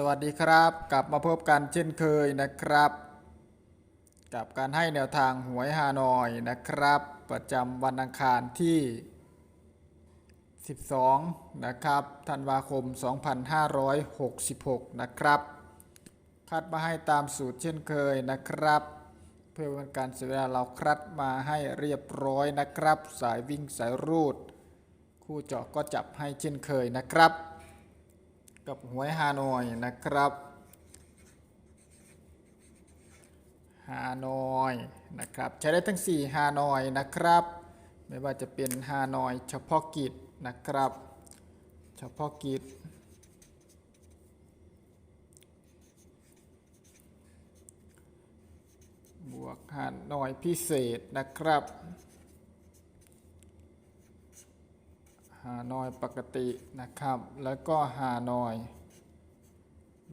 สวัสดีครับ กลับมาพบกันเช่นเคยนะครับ กับการให้แนวทางหวยฮานอยนะครับ ประจำวันอังคารที่ 12 นะครับธันวาคม 2566 นะครับ คัดมาให้ตามสูตรเช่นเคยนะครับ เพื่อเป็นการเสียเวลาเราคัดมาให้เรียบร้อยนะครับ สายวิ่งสายรูด คู่เจาะก็จับให้เช่นเคยนะครับ กับหวยฮานอยนะครับฮานอยนะครับใช้ได้ทั้ง 4ฮานอยนะครับ ไม่ว่าจะเป็นฮานอยเฉพาะกิจนะครับ เฉพาะกิจบวกฮานอยพิเศษนะครับ ฮานอยปกตินะครับ แล้วก็ฮานอย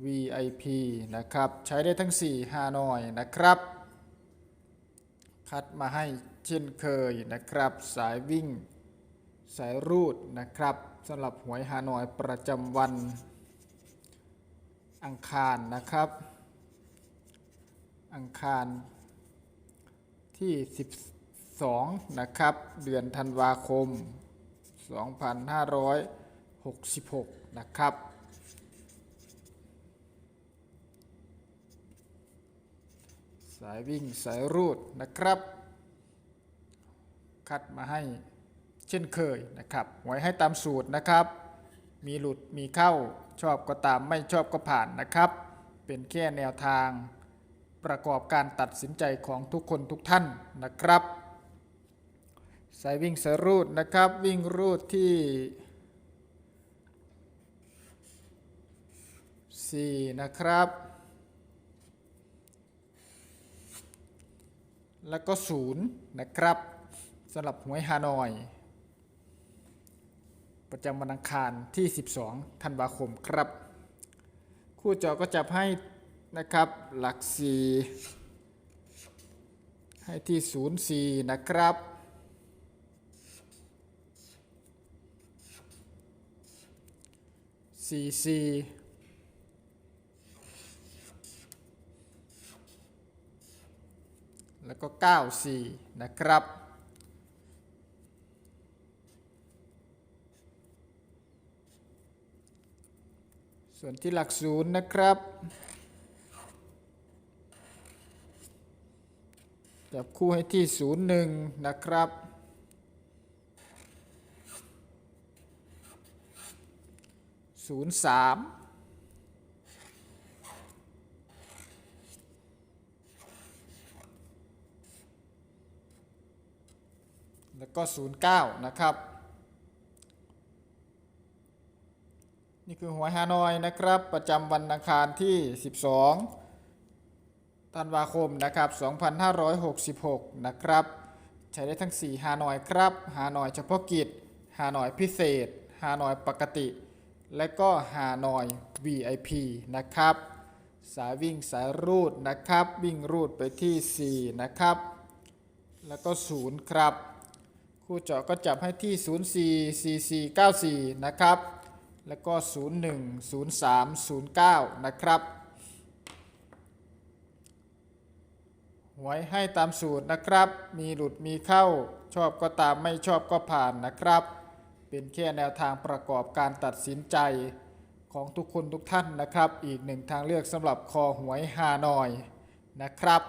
VIP นะครับ ใช้ได้ทั้ง 4 ฮานอยนะครับ คัดมาให้เช่นเคยนะครับ สายวิ่ง สายรูดนะครับสำหรับหวยฮานอยประจำวันอังคารนะครับ อังคารที่ 12 นะครับ เดือนธันวาคม 2566 นะครับ สายวิ่งสายรูดนะครับ คัดมาให้เช่นเคยนะครับไว้ให้ตามสูตรนะครับ มีหลุดมีเข้าชอบก็ตามไม่ชอบก็ผ่านนะครับ เป็นแค่แนวทางประกอบการตัดสินใจของทุกคนทุกท่านนะครับ สายวิ่งสายรูดนะครับ วิ่งรูดที่ 4 นะครับ แล้วก็ 0 นะครับสำหรับหวยฮานอย ประจำวันอังคารที่ 12 ธันวาคมครับ คู่จอก็จับให้นะครับหลัก 4 ให้ที่ 04 นะครับ สี่สี่แล้วก็เก้าสี่นะครับ ส่วนที่หลักศูนย์นะครับ จับคู่ให้ที่ศูนย์หนึ่งนะครับ ศูนย์สามแล้วก็ศูนย์เก้านะครับ นี่คือหัวฮานอยนะครับ ประจำวันอังคารที่ 12 ธันวาคมนะครับ 2566 นะครับ ใช้ได้ทั้ง 4 ฮานอยครับ ฮานอยเฉพาะกิจ ฮานอยพิเศษ ฮานอยปกติ และก็ฮานอย VIP นะครับ สายวิ่งสายรูดนะครับ วิ่งรูดไปที่ 4 นะครับ แล้วก็ 0 ครับ คู่เจาะก็จับให้ที่ 04 44 94 นะครับ แล้วก็ 01 03 09 นะครับหวยให้ตามสูตรนะครับ มีหลุดมีเข้า ชอบก็ตามไม่ชอบก็ผ่านนะครับ เป็นแค่แนวทางประกอบการตัดสินใจของทุกคนทุกท่านนะครับ อีกหนึ่งทางเลือกสำหรับคอหวยฮานอยนะครับ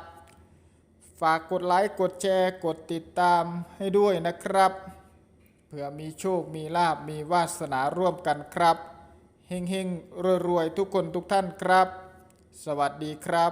ฝากกดไลค์กดแชร์กดติดตามให้ด้วยนะครับ เผื่อมีโชคมีลาบมีวาสนาร่วมกันครับเฮงๆรวยๆทุกคนทุกท่านครับ สวัสดีครับ